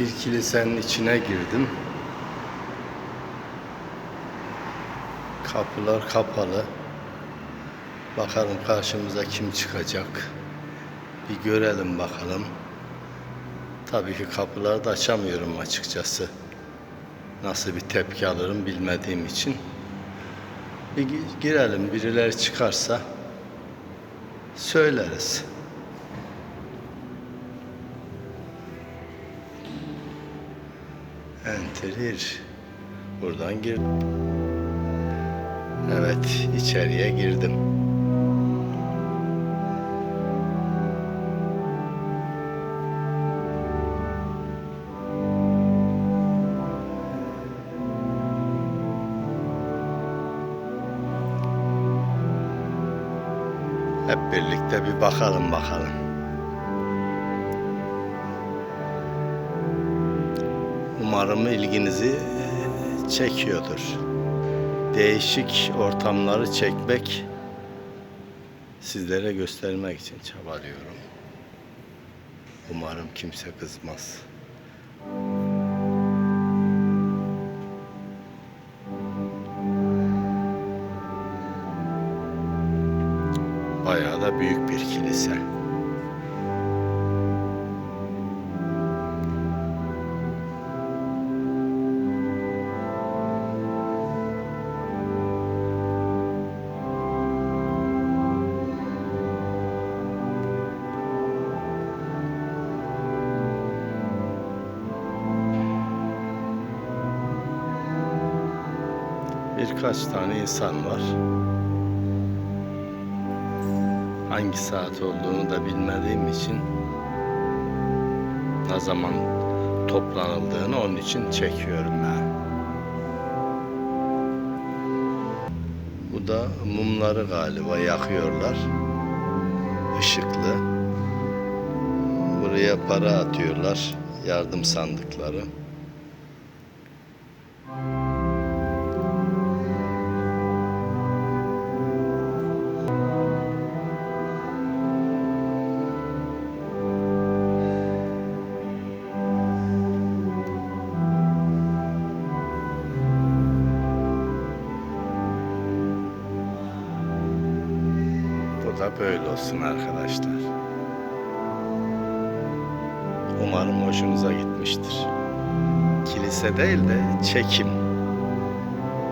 Bir kilisenin içine girdim. Kapılar kapalı. Bakalım karşımıza kim çıkacak. Bir görelim bakalım. Tabii ki kapıları da açamıyorum açıkçası. Nasıl bir tepki alırım bilmediğim için. Bir gi- girelim birileri çıkarsa söyleriz. Enterir. Buradan gir. Evet, içeriye girdim. Hep birlikte bir bakalım bakalım. Umarım ilginizi e, çekiyordur. Değişik ortamları çekmek, sizlere göstermek için çabalıyorum. Umarım kimse kızmaz. Bayağı da büyük bir kilise. Birkaç tane insan var. Hangi saat olduğunu da bilmediğim için ne zaman toplanıldığını onun için çekiyorum ben. Bu da mumları galiba yakıyorlar. Işıklı. Buraya para atıyorlar. Yardım sandıkları. Da böyle olsun arkadaşlar. Umarım hoşunuza gitmiştir. Kilise değil de çekim.